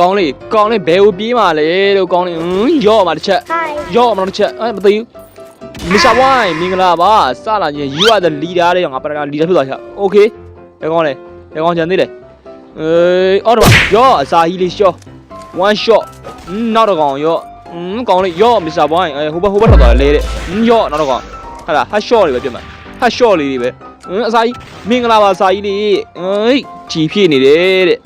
ကောင်းလေးကောင်းလေးဘယ်ကိုပြေးมาလဲလို့ကောင်းလေးဟင်းရော့มาတစ်ချက် Hi. ရော့มาတစ်ချက်အဲမသိဘူးမစ္စတာဝိုင်းမင်္ဂလာပါစလာချင်း you are the leader တဲ့ငါပရက leader ဖြစ်သွားချက် okay ဘယ်ကောင်းလဲဘယ်ကောင်းချန်သေးလဲအေးအော်တော့ရော့အစာကြီးလေးရှော့ one shot ဟင်းနောက်တော့ကောင်ရော့ဟင်းကောင်းလေးရော့မစ္စတာဝိုင်းအဲဟိုဘက်ဟိုဘက်ထွက်သွားတယ်လေတဲ့ဟင်းရော့နောက်တော့ကောင်ဟာလား hot shot လေးပဲပြတ်မှာ hot shot လေးတွေပဲဟင်းအစာကြီးမင်္ဂလာပါအစာကြီးလေးအေးကြည်ဖြစ်နေတယ်တဲ့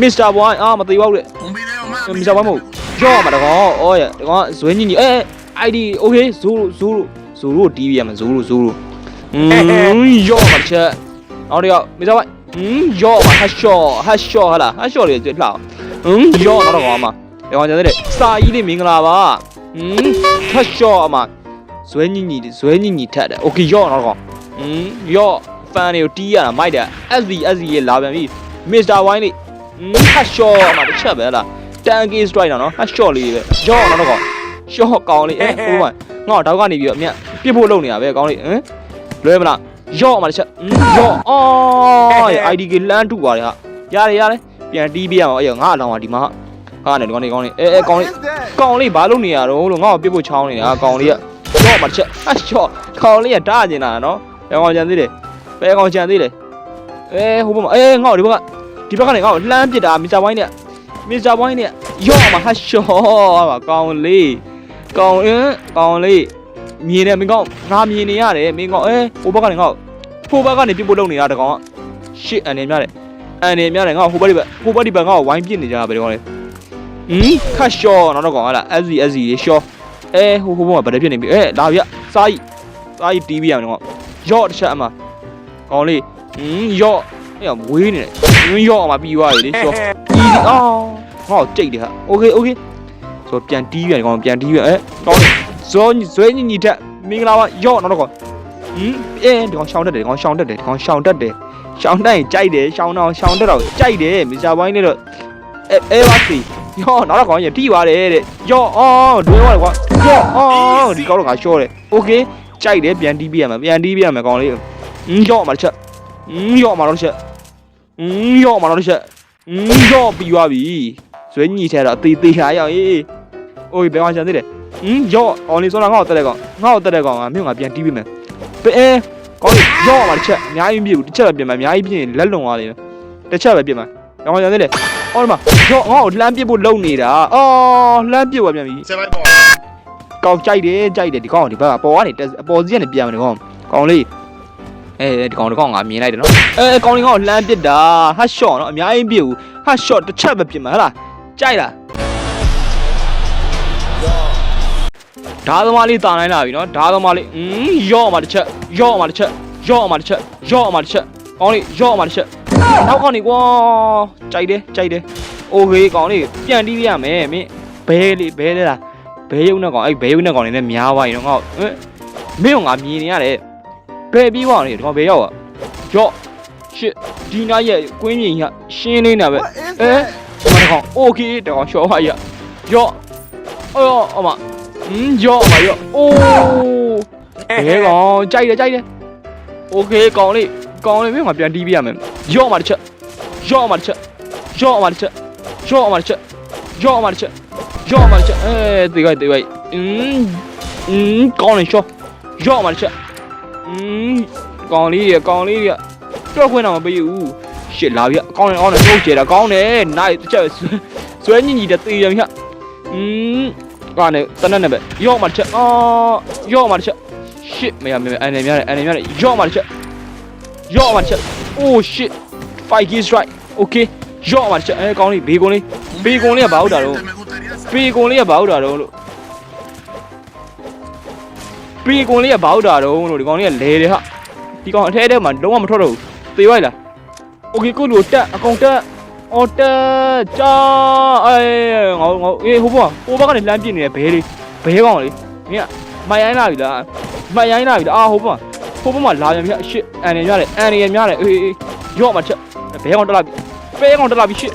မစ္စတာဝိုင်းအာမသိပါဘူးတဲ့ Un video más. မစ္စတာဝိုင်းမဟုတ်ရော့မှာတကောင်အော်ရတကောင်ဇွဲညင်ကြီးအဲ ID okay ဇိုးဇိုးဇိုးကိုတီးပြရမှာဇိုးဇိုးอืมရော့မှာတစ်ချက်နောက်တစ်ယောက်မစ္စတာဝိုင်းอืมရော့မှာ hot shot hot shot ဟာလား hot shot လေးတွေ့လှအောင်อืมရော့နောက်တော့ကောင်မှာဒီကောင်ကျန်တဲ့စာကြီးလေးမင်္ဂလာပါอืม hot shot အမှာဇွဲညင်ကြီးဇွဲညင်ကြီးထက်တယ် okay ရော့နောက်တော့ကောင်อืมရော့ fan တွေကိုတီးရတာမိုက်တယ် SZ SZ ရေလာပြန်ပြီ Mr. Wine လေး อืม hot shot အမှာတစ်ချက်ပဲလားတန်ကေး strike တော့နော် hot shot လေးပဲရော့နောက်တော့ကောင်ရှော့ကောင်းလေးအဲဟိုမှာငါ့တော့ကနေပြီးတော့အမြတ်ပြစ်ဖို့လုပ်နေတာပဲကောင်းလေးဟမ်လွဲမလားရော့မှာတစ်ချက်ရော့အော် IDK လမ်းတူပါတယ်ဟာရတယ်ရတယ်ပြန်တီးပြရမှာအေးငါအလောင်းပါဒီမှာဟာနဲ့ဒီကောင်းလေးကောင်းလေးအဲအဲကောင်းလေးကောင်းလေးဘာလုပ်နေရတော့လို့ငါ့ကိုပြစ်ဖို့ချောင်းနေတာကောင်းလေးကရော့မှာတစ်ချက်အရှော့ကောင်းလေးကတားကျင်တာနော်ဘယ်ကောင်ကြံသေးလဲဘယ်ကောင်ကြံသေးလဲအဲဟိုဘက်မှာအဲငါ့ကိုဒီဘက်က ဒီဘက်ကနေငါ့ကိုလှမ်းပစ်တာမစ္စတာဝိုင်းနဲ့မစ္စတာဝိုင်းနဲ့ရော့မှာဟာရှော့ဟာကောင်းလေးကောင်းအင်းကောင်းလေးမြင်တယ်မင်းကောင်းငါမြင်နေရတယ်မင်းကောင်းအဲဟိုဘက်ကနေငါ့ဟိုဘက်ကနေပြစ်ဖို့လုပ်နေတာတကောင်ကရှစ်အန်နေများတယ်အန်နေများတယ်ငါဟိုဘက်ဒီဘက်ဟိုဘက်ဒီဘက်ငါ့ကိုဝိုင်းပြစ်နေကြတာပဲဒီကောင်လေးဟင်းခတ်ရှော့နောက်တော့ကောင်ဟလာ SC SC ရေရှော့အဲဟိုဟိုဘက်မှာဗဒပြစ်နေပြီအဲလာပြစားကြီးစားကြီးတီးပြရမယ်ကောင်ရော့တစ်ချက်အမကောင်းလေးဟင်းရော့ အဲ့မွေးနေတယ်ဟင်းရော့အမပြီးသွားပြီလေရှော့ easy အော်ငါ့ကိုကြိတ်တယ်ဟာ okay okay ဆိုပြန်တီးပြန်ကောင်ပြန်တီးပြန်အဲကောင်းတယ်ဇောဇွဲညင်ညီတက်မင်္ဂလာပါရော့နောက်တော့ကောင်ဟင်းအဲဒီကောင်ရှောင်းတက်တယ်ဒီကောင်ရှောင်းတက်တယ်ဒီကောင်ရှောင်းတက်တယ်ရှောင်းတက်ရင်ကြိုက်တယ်ရှောင်းတော့ရှောင်းတက်တော့ကြိုက်တယ်မစ္စတာဘိုင်းနဲ့တော့အဲအဲပါစီရော့နောက်တော့ကောင်ရတီးပါတယ်တဲ့ရော့အော်ဒွေးသွားတယ်ကွာရော့အော်ဒီကောင်တော့ငါရှော့တယ်โอเคကြိုက်တယ်ပြန်တီးပြရမယ်ပြန်တီးပြရမယ်ကောင်လေးဟင်းရော့မှာတစ်ချက်ဟင်းရော့မှာတော့တစ်ချက် ဟင်းရော့မှာတော့တစ်ချက်ဟင်းရော့ပြီးသွားပြီဇွဲညင်ထဲတော့အသေးသေးဟာရောက်ရေး။အိုးဘယ်ကောင်ချန်သေးလဲ။ဟင်းရော့အောင်လေးစောလာငါ့ကိုတက်တဲ့ကောင်ငါ့ကိုတက်တဲ့ကောင်ကမြို့ငါပြန်တီးပေးမယ်။ပဲအဲကောင်းလေးရော့ပါတစ်ချက်အများကြီးမပြည့်ဘူးတစ်ချက်ပဲပြင်မယ်အများကြီးပြင်ရင်လက်လုံသွားလိမ့်မယ်။တစ်ချက်ပဲပြင်မယ်။ဘယ်ကောင်ချန်သေးလဲ။အော်ဒီမှာရော့ငါ့ကိုလှမ်းပစ်ဖို့လုံနေတာ။အော်လှမ်းပစ်သွားပြန်ပြီ Se va el bol. ။ကောင်းကြိုက်တယ်ကြိုက်တယ်ဒီကောင်ကဒီဘက်ကပေါ်ကနေတက်အပေါ်စီကနေပြန်မယ်ဒီကောင်။ကောင်းလေး အဲဒီကောင်ဒီကောင်ငါမြင်လိုက်တယ်နော်။အဲကောင်းလေးကောင်လှမ်းပစ်တာဟတ်ရှော့နော်အများကြီးပြည့်ဘူးဟတ်ရှော့တစ်ချက်ပဲပြင်မယ်ဟလား။ကြိုက်လား။ ဓာသမားလေးတာနိုင်လာပြီနော်ဓာသမားလေးอืมရော့မှာတစ်ချက်ရော့မှာတစ်ချက်ရော့မှာတစ်ချက်ရော့မှာတစ်ချက်ကောင်းလေးရော့မှာတစ်ချက်နောက်ကောင်းနေကွာကြိုက်တယ်ကြိုက်တယ်โอเคကောင်းလေးပြန်တီးပြရမယ်မင်းဘဲလေးဘဲလေးလားဘဲယုံနဲ့ကောင်အဲ့ဘဲယုံနဲ့ကောင်နေနဲ့များသွားရင်တော့ငါ့ဟင်မင်းကငါမြင်နေရတယ် ဘဲပြီးသွားနေဒီကောင်ဘဲရောက်อ่ะရော့ရှစ်ဒီနာရဲ့ကွင်းမြင်ရရှင်းနေတာပဲအဲဒီမှာတကောင်โอเคတကောင်ရှော့ပါရရော့အော်အမ อืมย่อมาย่อโอ้ဘဲကောင်ကြိုက်တယ်ကြိုက်တယ်โอเคကောင်လေးကောင်လေးမင်းကပြန်တီးပြရမယ်ย่อมาတစ်ချက်ย่อมาတစ်ချက်ย่อมาတစ်ချက်ย่อมาတစ်ချက်ย่อมาတစ်ချက်ย่อมาတစ်ချက်အဲတေခိုက်တေခိုက်อืมอืมကောင်လေးရှော့ย่อมาတစ်ချက် อืมကောင်လေးရကောင်လေးရတော့ခွင့်တော့မပေးဘူးရှစ်လာပြကောင်းတယ်ကောင်းတယ်ထုတ်ကျတာကောင်းတယ်နိုင်တစ်ချက်ဆွဲညင်ညီတဲ့တေးရမြอืม ကနေတနက်နဲ့ပဲရော့မှာတစ်ချက်အော်ရော့မှာတစ်ချက်ရှစ်မရမရအနေများတယ်အနေများတယ်ရော့မှာတစ်ချက်ရော့မှာတစ်ချက်အိုးရှစ်5 key strike okay ရော့မှာတစ်ချက်အဲကောင်းလေးဘေးကုန်းလေးဘေးကုန်းလေးကဘာဟုတ်တာတော့ Me gustaría saber. ဘေးကုန်းလေးကဘာဟုတ်တာတော့လို့ ဘေးကုန်းလေးကဘာဟုတ်တာတော့လို့ဒီကောင်လေးကလဲတယ်ဟာဒီကောင်အထဲထဲမှာလုံးဝမထွက်တော့ဘူးသေရိုက်လား okay ကိုလူတက်အကောင်တက်အော်တက်ကြာအဲငေါငေါအေးဟိုဘောဟိုဘက်ကနေလမ်းပြစ်နေတယ်ဘဲလေးဘဲကောင်လေးမင်းကမရိုင်းလာပြီလားမရိုင်းလာပြီလားအာဟိုဘက်ဟိုဘက်မှာလာပြန်ပြီအရှစ်အန်နေရတယ်အန်နေရများတယ်အေးအေးရော့မှာချက်ဘဲကောင်တက်လာပြီဘဲကောင်တက်လာပြီရှစ်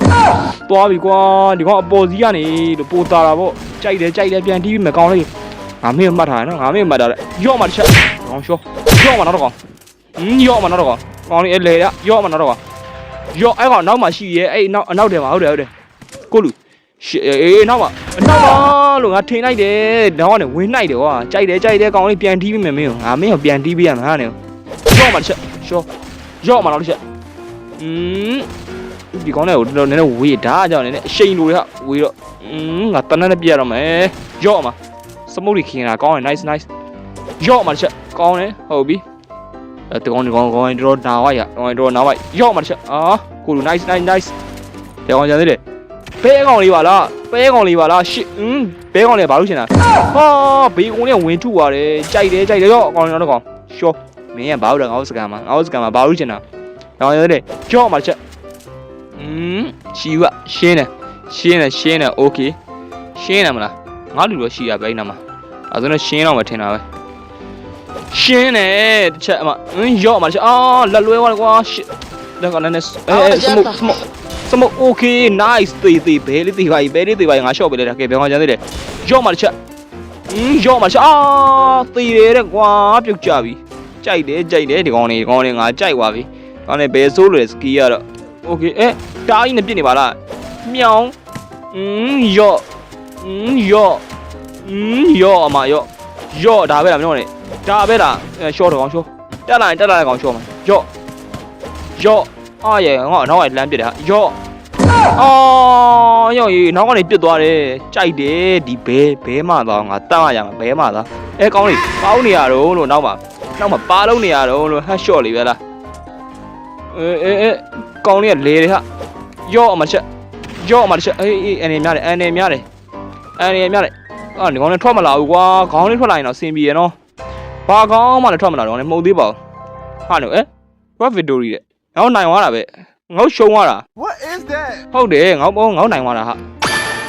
သွားပြီကွာဒီကောင်အပေါ်စီးကနေလို့ပိုတာတာပေါ့ကြိုက်တယ်ကြိုက်တယ်ပြန်တီးပြီးမကောင်းလေး ငါမင်းမှတ်ထားရနော်ငါမင်းမှတ်ထားတယ်ရော့မှာတစ်ချက်ကောင်းရှောရော့မှာနောက်တော့ကောင်ဟင်းရော့မှာနောက်တော့ကောင်ကောင်းလေးအဲလေရရော့မှာနောက်တော့ကောင် ရော့အဲ့ကောင်နောက်မှာရှိရဲအဲ့နောက်အနောက်ထဲမှာဟုတ်တယ်ဟုတ်တယ် ကိုလူရှစ်အေးနောက်မှာနောက်မှာလို့ငါထိန်လိုက်တယ်နောက်ကနေဝင်လိုက်တယ်ကွာကြိုက်တယ်ကြိုက်တယ်ကောင်လေးပြန်တီးပြီးမယ်မင်းငါမင်းကိုပြန်တီးပေးရမှာဟာနေရော့မှာတစ်ချက်ရှော့ရော့မှာနောက်တစ်ချက်อืมဒီကောင်လေးကိုတော်တော်နည်းနည်းဝေးဒါကြောင့်နည်းနည်းအရှိန်လိုတွေဟာဝေးတော့อืมငါတနက်နဲ့ပြရတော့မယ်ရော့မှာ စမုတ်ကြီးခင်းတာကောင်းတယ် nice nice ရော့မှာတစ်ချက်ကောင်းတယ်ဟုတ်ပြီအဲတကောင်ဒီကောင်ကောင်တော်နာဝိုက်ရကောင်တော်နာဝိုက်ရော့မှာတစ်ချက်အာကိုလူ nice nice nice တဲ့ကောင်ကြသေးတယ်ဘဲကောင်လေးပါလားဘဲကောင်လေးပါလားရှစ်อืมဘဲကောင်လေးဘာလို့ရှင်တာဟာဘေးကောင်လေးဝင်ထုသွားတယ်ကြိုက်တယ်ကြိုက်တယ်ရော့ကောင်တော်ကောင်ရှော့မင်းကဘာလို့လဲငါ့စကန်မှာငါ့စကန်မှာဘာလို့ရှင်တာကောင်ကြသေးတယ်ရော့မှာတစ်ချက်อืมရှီကရှင်းတယ်ရှင်းတယ်ရှင်းတယ်โอเคရှင်းတယ်မလား ငါလူတော့ရှီရပဲအဲ့နာမှာအဲဒါဆိုတော့ရှင်းတော့မထင်တာပဲ ရှင်းတယ်တစ်ချက်အမအင်းရော့မှာတစ်ချက်အာလက်လွဲသွားတယ်ကွာရှစ်လက်ကလည်းနဲ့အဲအဲစမုတ်စမုတ်စမုတ်โอเค nice တေးတေးဘဲလေးတေးပါဘဲလေးတေးပါငါရှော့ပေးလိုက်တာကဲဘယ်ကောင်ကျန်သေးတယ်ရော့မှာတစ်ချက်အင်းရော့မှာတစ်ချက်အာတေးတယ်တဲ့ကွာပြုတ်ကြပြီကြိုက်တယ်ကြိုက်တယ်ဒီကောင်လေးဒီကောင်လေးငါကြိုက်သွားပြီကောင်လေးဘယ်ဆိုးလို့လဲစကီကတော့โอเคအဲတားကြီးနဲ့ပြစ်နေပါလားမြောင်း အင်းရော့အင်းရော့အင်းရော့အမရော့ရော့ဒါပဲလားမင်းတို့နဲ့ဒါပဲလားအဲရှော့တော့ကောင်ရှော့တက်လာရင်တက်လာတဲ့ကောင်ရှော့မှာယော့ယော့အာရဲ့ငါ့နောက်ကနေလမ်းပစ်တယ်ဟာယော့အော်ယော့ရေနောက်ကနေပစ်သွားတယ်ကြိုက်တယ်ဒီဘဲဘဲမှသွားငါတတ်ရမှာဘဲမှသွားအဲကောင်းလေးပေါင်းနေရတော့လို့နောက်မှာနောက်မှာပါလုံးနေရတော့လို့ဟတ်ရှော့လေးပဲလားအဲအဲအဲကောင်းလေးကလေတယ်ဟာယော့အမချက်ယော့အမချက်အေးအေးအနေများတယ်အနေများတယ် အနေများတယ်အာဒီကောင်လေးထွက်မလာဘူးကွာခေါင်းလေးထွက်လာရင်တော့စင်ပြေရနော်ဘာကောင်းမှလည်းထွက်မလာတော့လည်းမဟုတ်သေးပါဘူးဟာနော်အဲ what victory တဲ့ငေါနိုင်သွားတာပဲငေါရှုံသွားတာ What is that? ဟုတ်တယ်ငေါဘောငေါနိုင်သွားတာဟာ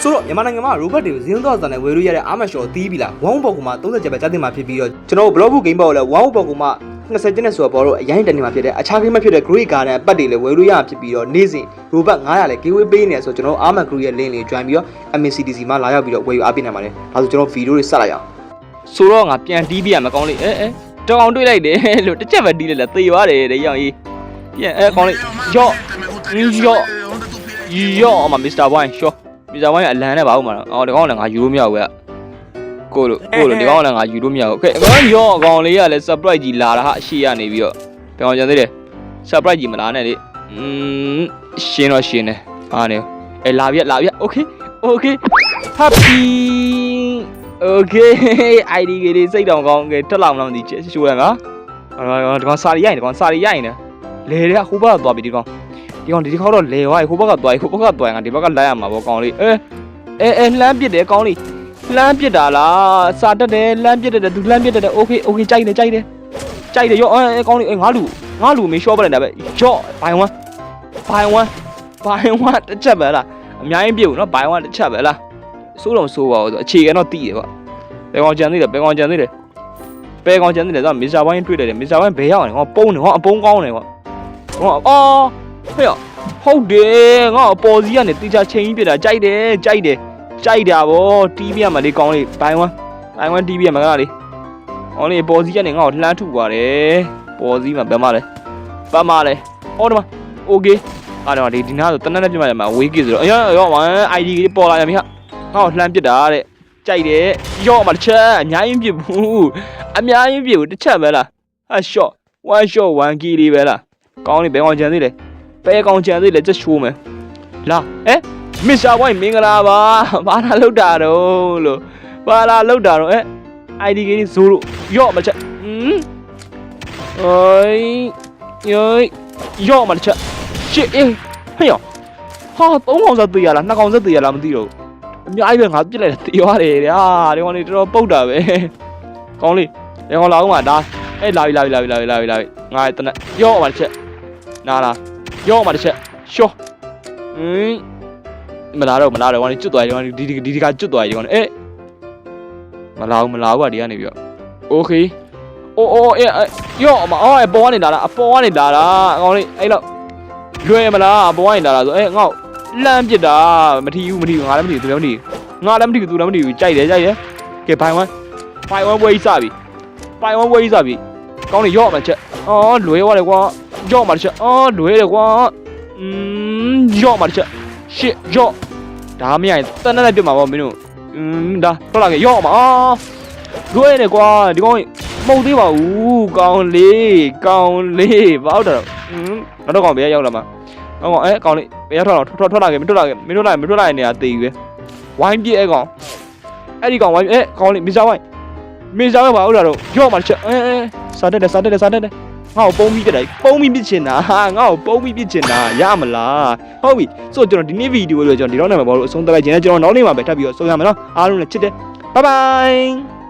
ဆိုတော့မြန်မာနိုင်ငံမှာရိုဘတ်တွေကိုဇင်းတော့စံနဲ့ဝယ်လို့ရတဲ့အာမတ်ရှော်တီးပြီလားဝမ်ဘောက်ကူမှာ30ကျပ်ပဲကြားတင်မှာဖြစ်ပြီးတော့ကျွန်တော်တို့ blog book game ပေါ့လဲဝမ်ဘောက်ကူမှာ 20ကျပ်နဲ့ဆိုတော့ဘောတော့အရင်တနေမှာဖြစ်တဲ့အခြား game ဖြစ်တဲ့ Great Garden အပတ်တွေလည်းဝယ်လို့ရမှာဖြစ်ပြီးတော့နေ့စဉ်ရိုဘတ်900လည်း giveaway ပေးနေတယ်ဆိုတော့ကျွန်တော်တို့အာမတ် group ရဲ့ link လေး join ပြီးတော့ MCDC မှာလာရောက်ပြီးတော့ဝယ်ယူအားပေးနိုင်ပါတယ်ဒါဆိုကျွန်တော်ဗီဒီယိုတွေဆက်လိုက်အောင်ဆိုတော့ငါပြန်တီးပြရမယ်ကောင်းလေးအဲအဲတောင်တွေးလိုက်တယ်လို့တစ်ချက်ပဲတီးလိုက်လားသေသွားတယ်တဲ့ရောင်ကြီးပြန်အဲကောင်းလေးယော့ယော့ယော့အမမစ္စတာဝိုင်းရှော့မစ္စတာဝိုင်းအလန်နဲ့ပါဦးမှာအော်ဒီကောင်လည်းငါယူလို့မရဘူးက ကိုလို့ကိုလို့ဒီကောင်လည်းငါယူလို့မရဘူးကဲကောင်းယော့ကောင်လေးကလည်း surprise ကြီးလာတာဟာအရှိရနေပြီးတော့ဘယ်ကောင်ကျန်သေးတယ် surprise ကြီးမလာနဲ့လေอืมရှင်းတော့ရှင်းတယ်ဟာနေအဲလာပြလာပြ okay okay happy okay id ကြီးလေးစိတ်တောင်ကောင်းကဲတက်လာမလားမသိချရှိုးရငါအော်ဒီကောင်စာရီရိုက်ဒီကောင်စာရီရိုက်နေလေတဲ့ဟိုဘက်ကသွားပြီဒီကောင်ဒီကောင်ဒီခေါက်တော့လေဝိုင်းဟိုဘက်ကသွားဟိုဘက်ကသွားငါဒီဘက်ကလိုက်ရမှာပေါ့ကောင်လေးအဲအဲအဲလှမ်းပစ်တယ်ကောင်လေး လှမ်းပစ်တာလားစာတက်တယ်လှမ်းပစ်တယ်သူလှမ်းပစ်တယ် okay okay ကြိုက်တယ်ကြိုက်တယ်ကြိုက်တယ်ရောအဲကောင်လေးငါလူငါလူမေရှော့ပလိုက်တာပဲရော့ဘိုင်ဝမ်ဘိုင်ဝမ်ဘိုင်ဝမ်တစ်ချက်ပဲလားအများကြီးပြုတ်နော်ဘိုင်ဝမ်တစ်ချက်ပဲလားစိုးတော့စိုးပါဘူးအခြေခံတော့တည်တယ်ကွာဘယ်ကောင်ကြံသေးတယ်ဘယ်ကောင်ကြံသေးတယ်ဘယ်ကောင်ကြံသေးတယ်ဆိုတော့မစ္စတာဝိုင်းတွေ့တယ်လေမစ္စတာဝိုင်းဘယ်ရောက်နေဟောပုံနေဟောအပုံကောင်းနေဟောဟောအော်ဟဲ့ဟုတ်တယ်ငါအပေါ်စီးကနေတေချာချိန်ကြီးပြတာကြိုက်တယ်ကြိုက်တယ် ကြိုက်တာဗောတီးပြရမှာလေးကောင်းလေးဘိုင်ဝမ်ဘိုင်ဝမ်တီးပြရမှာကလေးအော်လေးအပေါ်စီးကနေငါ့ကိုလှမ်းထုသွားတယ်ပေါ်စီးမှာဘယ်မှာလဲပတ်မှာလဲဟောဒီမှာโอเคအဲ့တော့ဒီဒီနားဆိုတနက်နဲ့ပြမှရမှာဝေးကစ်ဆိုတော့အရောရောဝမ် ID ကြီးပေါ်လာရပြီဟာငါ့ကိုလှမ်းပစ်တာတဲ့ ကြိုက်တယ်ရော့မှာတစ်ချက်အများကြီးပြစ်ဘူးအများကြီးပြစ်ဘူးတစ်ချက်ပဲလားဟာ shot one shot one kill လေးပဲလားကောင်းနေဘယ်ကောင်ကြံသေးလဲဘယ်ကောင်ကြံသေးလဲချက်ရှိုးမယ်လာအဲ မစ္စတာဝိုင်းမင်္ဂလာပါဘာလာလောက်တာတော့လို့ဘာလာလောက်တာတော့အဲ ID ကြီးဇိုးလို့ရော့မှာချက်ဟမ်အိုးယောရော့မှာတစ်ချက်ရှစ်အေးဟဲ့ရောဟာသုံးကောင်စသေးရလားနှစ်ကောင်စသေးရလားမသိတော့ဘူးအများကြီးပဲငါပြစ်လိုက်တာတေးရတယ်တဲ့ဟာဒီကောင်လေးတော်တော်ပုတ်တာပဲကောင်းလေးဒီကောင်လာအောင်ပါဒါအေးလာပြီလာပြီလာပြီလာပြီလာပြီလာပြီငါတနက်ရော့ပါတစ်ချက်နားလားရော့ပါတစ်ချက်ရှော့ဟင်း မလာတော့မလာတော့ကောင်လေးကျွတ်သွားတယ်ကောင်လေးဒီဒီဒီဒီကကျွတ်သွားတယ်ကောင်လေးအေးမလာဘူးမလာဘူးကဒီကနေပြီးတော့โอเคအိုးအိုးအေးရော့အမအော်အပေါ်ကနေလာတာအပေါ်ကနေလာတာကောင်လေးအဲ့လောက်လွယ်မလားအပေါ်ကနေလာတာဆိုအေးငေါ့ လမ်းပစ်တာမထီဘူးမထီဘူးငါလည်းမထီဘူးသူလည်းမထီဘူးငါလည်းမထီဘူးသူလည်းမထီဘူးကြိုက်တယ်ကြိုက်တယ်ကဲဘိုင်ဝမ်ဘိုင်ဝမ်ဝေးစပြီဘိုင်ဝမ်ဝေးစပြီကောင်းနေရော့မှာချက်အော်လွဲသွားတယ်ကွာရော့မှာချက်အော်လွဲတယ်ကွာอืมရော့မှာချက် ရှစ်ရော့ ဒါမရရင်တန်းတန်းနဲ့ပြတ်မှာပေါ့မင်းတို့อืมဒါထွက်လာခဲ့ရော့မှာလွဲနေကွာဒီကောင်မှုတ်သေးပါဘူးကောင်းလေးကောင်းလေးဘာဟုတ်တယ်อืมနောက်တော့ကောင်ဘယ်ရောက်လာမှာကောင်းကောင်အဲကောင်လေးဘယ်ရောက်ထွက်လာထွက်ထွက်လာခဲ့မထွက်လာခဲ့မထွက်လာမထွက်လာနေရတေးပဲဝိုင်းပြည့်အဲကောင်အဲ့ဒီကောင်ဝိုင်းအဲကောင်လေးမစားဝိုင်းမစားဝိုင်းဘာဟုတ်တာတော့ရော့မှာချက်အဲအဲစားတက်တယ်စားတက်တယ်စားတက်တယ် ငါ့ကိုပုံပြီးပြတယ်ပုံပြီးပြစ်ချင်တာဟာငါ့ကိုပုံပြီးပြစ်ချင်တာရမလားဟုတ်ပြီဆိုတော့ကျွန်တော်ဒီနေ့ဗီဒီယိုလေးကျွန်တော်ဒီတော့နာမည်ပေါ်လို့အဆုံးသတ်လိုက်ခြင်းနဲ့ကျွန်တော်နောက်နေ့မှာပဲထပ်ပြီးတော့ဆုံးရမယ်နော်အားလုံးလည်းချစ်တယ်ဘိုင်ဘိုင်